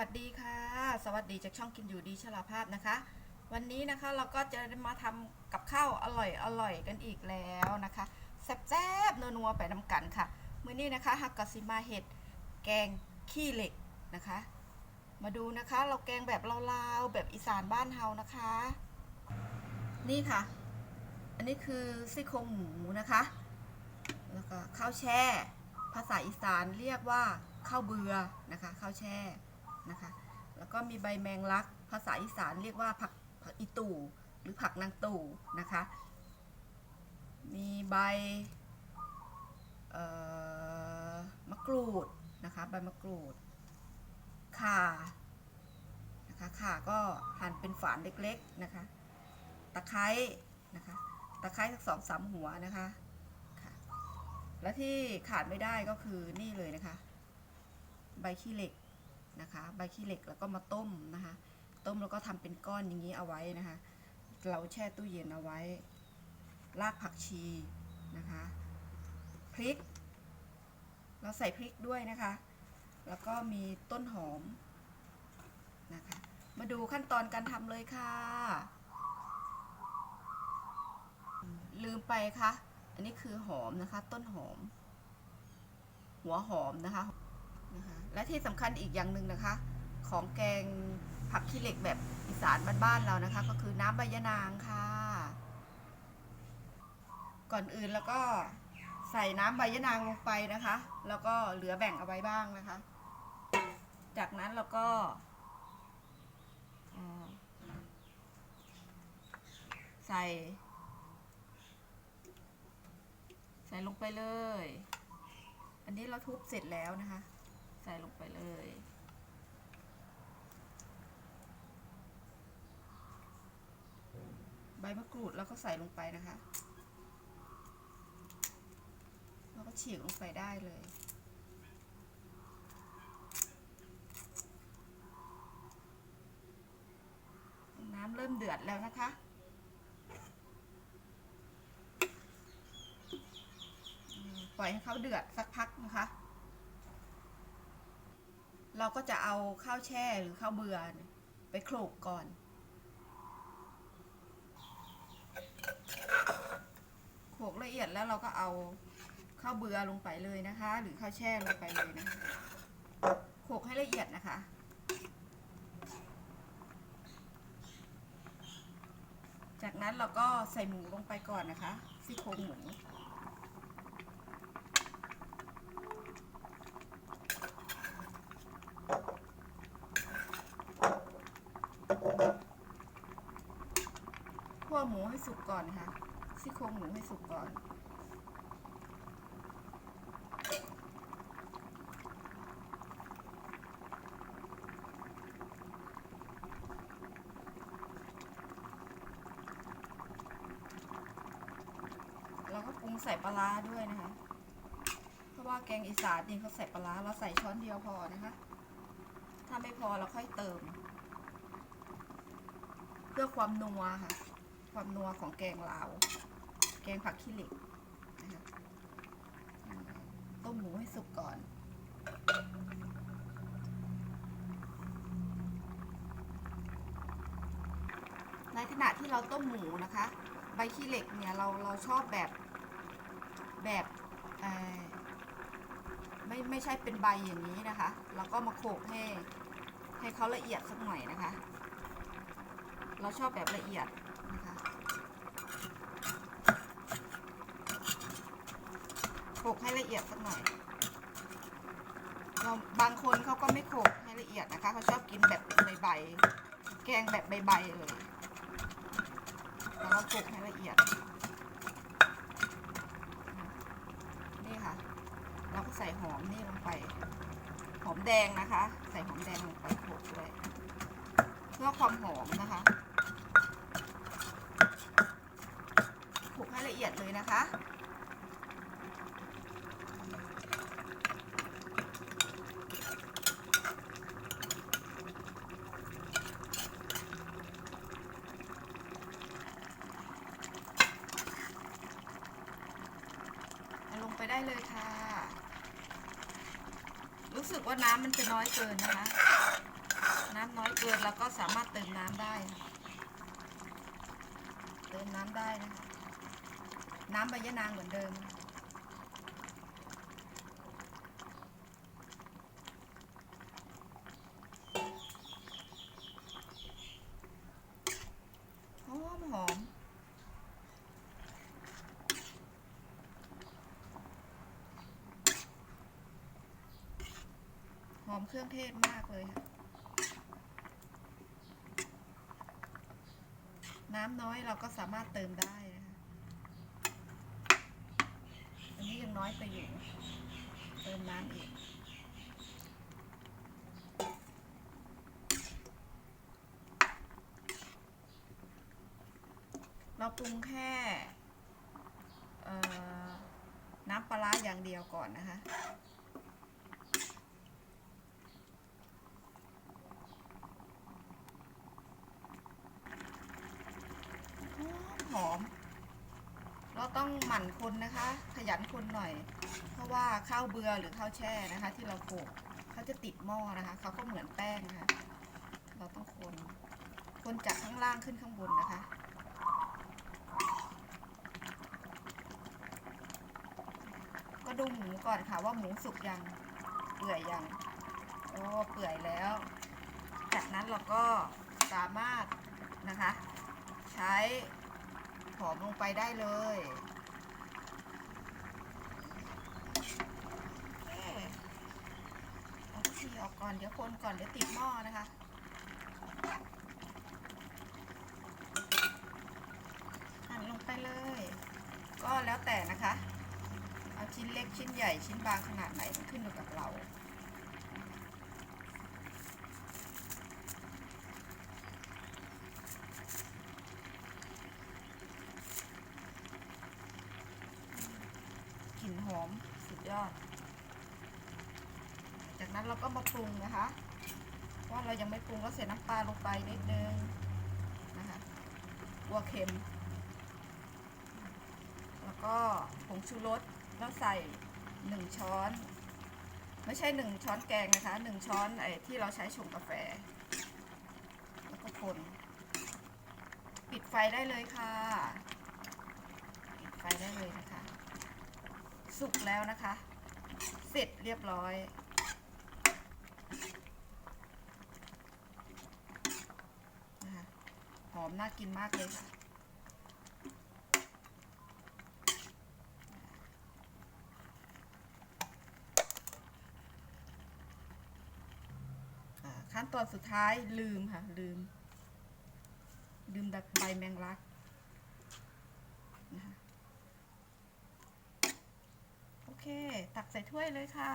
วัสดีค่ะ สวัสดีจากช่องกินอยู่ดีชลาภาพนะคะ วันนี้นะคะเราก็จะมาทำกับข้าวอร่อยอร่อยกันอีกแล้วนะคะแซ่บๆนัวๆไปน้ำกันค่ะมื้อนี้นะคะฮักกะซิมาเห็ดแกงขี้เหล็กนะคะ มาดูนะคะเราแกงแบบลาวๆแบบอีสานบ้านเฮานะคะ นี่ค่ะ อันนี้คือซี่โครงหมูนะคะ แล้วก็ข้าวแช่ ภาษาอีสานเรียกว่าข้าวเบือนะคะข้าวแช่ นะคะ แล้วก็มีใบแมงลัก ภาษาอีสานเรียกว่าผักผักอีตู่หรือผักนางตู่นะคะ มีใบมะกรูดนะคะใบมะกรูดข่านะคะข่าก็หั่นเป็นฝานเล็กๆนะคะ ตะไคร้นะคะตะไคร้สักสองสามหัวนะคะค่ะและที่ขาดไม่ได้ก็คือนี่เลยนะคะ ใบขี้เหล็ก นะคะใบขี้เหล็กแล้วก็มาต้มนะคะ ต้มแล้วก็ทำเป็นก้อนอย่างนี้เอาไว้นะคะ เราแช่ตู้เย็นเอาไว้ รากผักชีนะคะพริก เราใส่พริกด้วยนะคะ แล้วก็มีต้นหอมนะคะ มาดูขั้นตอนการทำเลยค่ะ ลืมไปค่ะ อันนี้คือหอมนะคะ ต้นหอม หัวหอมนะคะ นะคะและที่สำคัญอีกอย่างหนึ่งนะคะ ของแกงผักขี้เหล็กแบบอีสานบ้านๆเรานะคะ ก็คือน้ำใบยะนางค่ะ ก่อนอื่นแล้วก็ใส่น้ำใบยะนางลงไปนะคะ แล้วก็เหลือแบ่งเอาไว้บ้างนะคะ จากนั้นเราก็ใส่ ใส่ลงไปเลย อันนี้เราทุบเสร็จแล้วนะคะ ใส่ลงไปเลย ใบมะกรูดเราก็ใส่ลงไปนะคะแล้วก็ฉีกลงไปได้เลยน้ำเริ่มเดือดแล้วนะคะ ปล่อยให้เขาเดือดสักพักนะคะ เราก็จะเอาข้าวแช่หรือข้าวเบือเนี่ยไปโขลกก่อน โขลกละเอียดแล้วเราก็เอาข้าวเบือลงไปเลยนะคะ หรือข้าวแช่ลงไปเลยนะคะโขลกให้ละเอียดนะคะจากนั้นเราก็ใส่หมูลงไปก่อนนะคะซี่โครงหมู คั่วหมูให้ สุกก่อนนะคะซี่โครงหมูให้สุกก่อนเราก็ปรุงใส่ปลาด้วยนะคะ เพราะว่าแกงอีสานนี่เขาใส่ปลาเราใส่ช้อนเดียวพอนะคะ ถ้าไม่พอเราค่อยเติม เพื่อความนัวค่ะ ความนัวของแกงลาว แกงผักขี้เหล็กนะคะต้มหมูให้สุกก่อน ในขณะที่เราต้มหมูนะคะ ใบขี้เหล็กเนี่ยเราเราชอบแบบแบบไม่ไม่ใช่เป็นใบอย่างนี้นะคะเราก็มาโขลกให้ให้เขาละเอียดสักหน่อยนะคะ เราชอบแบบละเอียด นะคะโขกให้ละเอียดสักหน่อยเราบางคนเขาก็ไม่โขลกให้ละเอียดนะคะเขาชอบกินแบบใบๆแกงแบบใบๆเลยแล้วเราโขลกให้ละเอียด นี่ค่ะ เราก็ใส่หอมนี่ลงไป หอมแดงนะคะ ใส่หอมแดงลงไปโขลกด้วยเพื่อความหอมนะคะโขลกให้ละเอียดเลยนะคะ เอาลงไปได้เลยค่ะ รู้ สึกว่าน้ำมันจะน้อยเกินนะคะ น้ำน้อยเกินเราก็สามารถเติมน้ำได้ค่ะเติมน้ำได้นะคะ น้ำใบยะนางเหมือนเดิม หอมหอม ห อมเครื่องเทศมากเลยค่ะ น้ำน้อยเราก็สามารถเติมได้นะคะอันนี้ยังน้อยไปอยู่ เติมน้ำอีกเราปรุงแค่น้ำปลาร้าอย่างเดียวก่อนนะคะ หอม เราต้อง หมั่นคนนะคะ ขยันคนหน่อย เพราะว่าข้าวเบือหรือข้าวแช่นะคะ ที่เราโขลกเขาจะติดหม้อนะคะเขาก็เหมือนแป้งนะคะ เราต้องคน คนจากข้างล่างขึ้นข้างบนนะคะก็ดูหมูก่อนค่ะว่าหมูสุกยังเปื่อยยังโอ้เปื่อยแล้ว จากนั้นเราก็สามารถนะคะ ใช้หอมลงไปได้เลยโอเคเอาทุ ก่อนเดี๋ยวคนก่อนเดี๋ยวติดหม้อนะคะหั่นลงไปเลย ก็แล้วแต่นะคะ เอาชิ้นเล็กชิ้นใหญ่ชิ้นบางขนาดไหนมันขึ้นอยู่กับเรากลิ่นหอมสุดยอด จากนั้นเราก็มาปรุงนะคะว่าเรายังไม่ปรุงก็ใส่น้ำปลาลงไปนิดนึงนะคะกัวเค็ม แล้วก็ผงชูรสแล้วใส่หนึ่งช้อน ไม่ใช่หนึ่งช้อนแกงนะคะหนึ่งช้อนไอ้ที่เราใช้ชงกาแฟ แล้วก็คนปิดไฟได้เลยค่ะ ปิดไฟได้เลยนะคะ สุกแล้วนะคะ เสร็จเรียบร้อย นะคะห อมน่ากินมากเลยค่ะ ขั้นตอนสุดท้ายลืมค่ะ ลืม ลืมดักใบแมงลักนะคะโอเค ตักใส่ถ้วยเลยค่ะ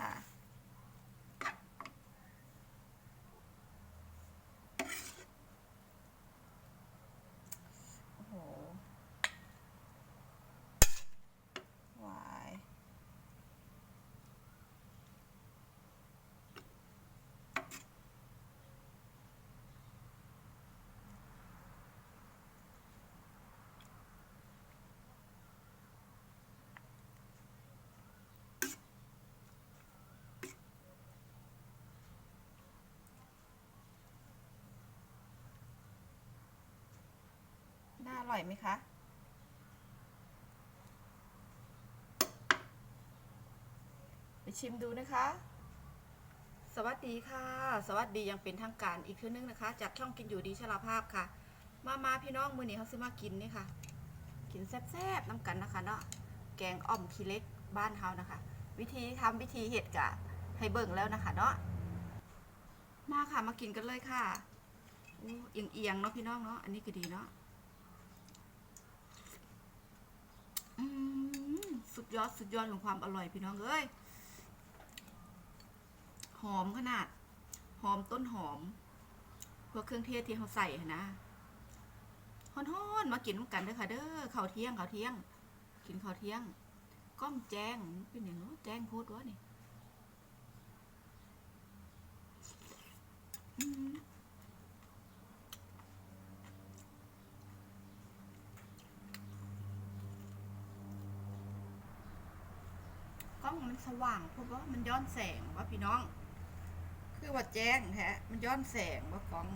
ร่อยไหมคะ ไปชิมดูนะคะ สวัสดีค่ะ สวัสดียังเป็นทางการอีกคืนนึงนะคะ จากช่องกินอยู่ดีชลาภาพค่ะ มามาพี่น้องมือนี้เขาซื้อมากินนี่ค่ะ กินแซ่บๆน้ำกันนะคะเนาะ แกงอ่อมขี้เล็กบ้านเฮานะคะ วิธีทำวิธีเห็ดกะให้เบิ่งแล้วนะคะเนาะ มาค่ะมากินกันเลยค่ะอเอียงๆเนาะพี่น้องเนาะ อันนี้ก็ดีเนาะ อืม สุดยอดสุดยอดของความอร่อยพี่น้องเอ้ย หอมขนาด หอมต้นหอมพวกเครื่องเทศที่เขาใส่นะฮ้อนๆมากินน้ำกันเด้อค่ะ เด้อข้าวเที่ยงข้าวเที่ยง กินข้าวเที่ยง ก้อมแจ้งเป็นอย่างนู้แจ้งโพดวะนี่อื มันสว่างเพราะว่ามันย้อนแสงว่าพี่น้อง คือว่าแจ้งแฮะมันย้อนแสงว่ากล้อง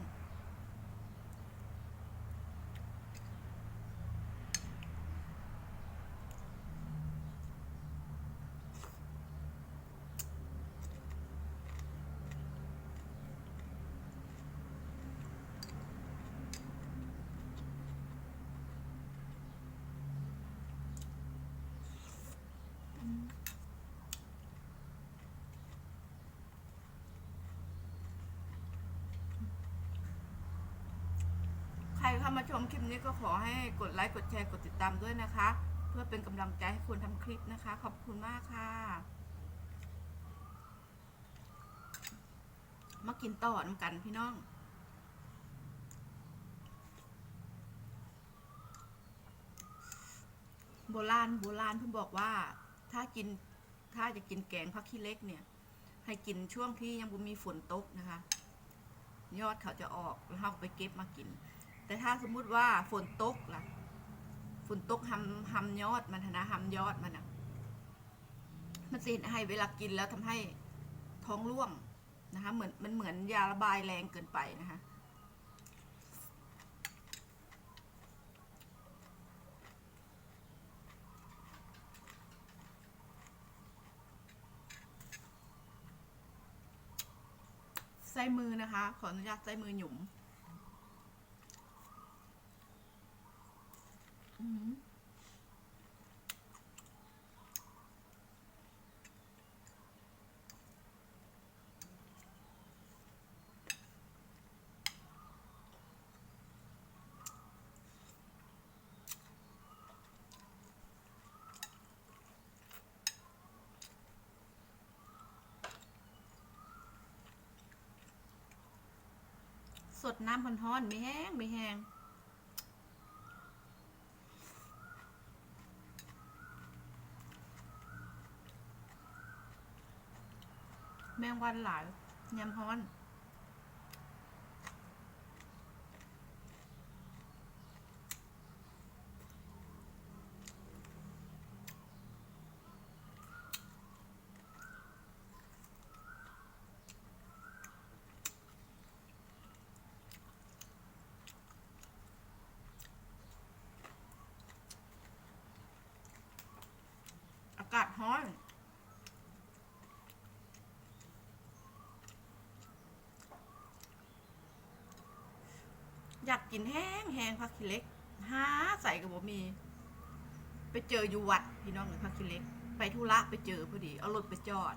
ใคร เข้ามาชมคลิปนี้ก็ขอให้กดไลค์กดแชร์กดติดตามด้วยนะคะ เพื่อเป็นกำลังใจให้คนทำคลิปนะคะ ขอบคุณมากค่ะ มากินต่อน้ำกันพี่น้องโบราณโบราณเพิ่นบอกว่าถ้ากินถ้าจะกินแกงผักขี้เล็กเนี่ย ให้กินช่วงที่ยังบ่มีฝนตกนะคะ ยอดเขาจะออกแล้วเราไปเก็บมากิน แต่ถ้าสมมุติว่าฝนตกล่ะ ฝนตกหำหำยอดมันนะหำยอดมันอะ มันสิให้เวลากินแล้วทำให้ท้องร่วงนะคะ เหมือนมันเหมือนยาระบายแรงเกินไปนะคะ ใส่มือนะคะ ขออนุญาตใส่มือหยุ่มอืม สดน้ำพันท้อนไม่แห้งไม่แห้ง แมงวันหลายยำฮ้อน อากาศฮ้อน อยากกินแห้งแห้งผักขี้เหล็กหาใส่กับบ่มี ไปเจออยู่วัดพี่น้องเลยผักขี้เหล็ก ไปธุระไปเจอพอดีเอารถไปจอด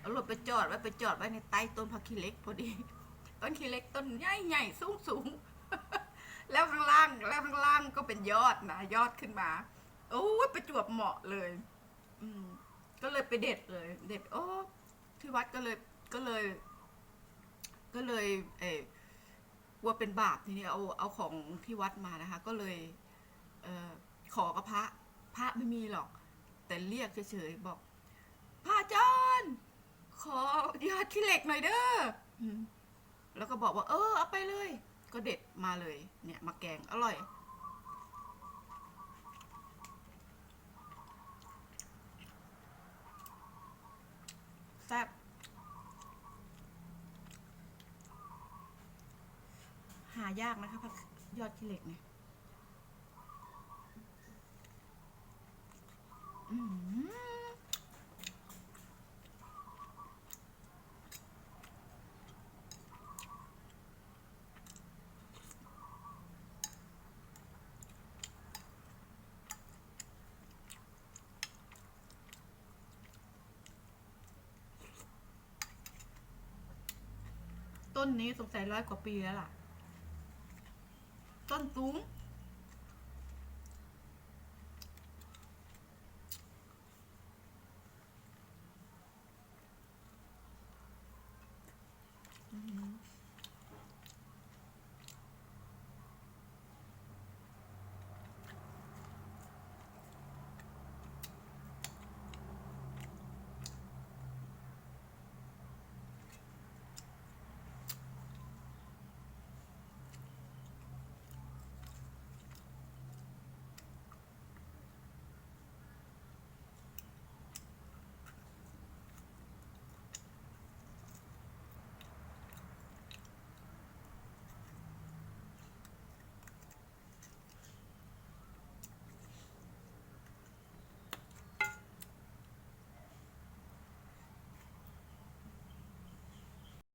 เอารถไปจอดไว้ไปจอดไว้ในใต้ต้นผักขี้เหล็กพอดีต้นขี้เหล็กต้นใหญ่ใหญ่สูงสูงแล้วข้างล่างแล้วข้างล่างก็เป็นยอดนะยอดขึ้นมาโอ้ยประจวบเหมาะเลย อืมก็เลยไปเด็ดเลย เด็ดโอ้ที่วัดก็เลยก็เลย ก็เลย เอ ลัวเป็นบาปทีนี้เอาเอาของที่วัดมานะคะ ก็เลยเออขอกับพระพระไม่มีหรอก แต่เรียกเฉยๆบอกพระจารย์ขอยอดขี้เหล็กหน่อยเด้อแล้วก็บอกว่า เออเอาไปเลย ก็เด็ดมาเลย เนี่ยมาแกงอร่อย แซ่บหายากนะคะผักยอดขี้เหล็กเนี่ยต้นนี้สงสัยร้อยกว่าปีแล้วล่ะ ต้นสูง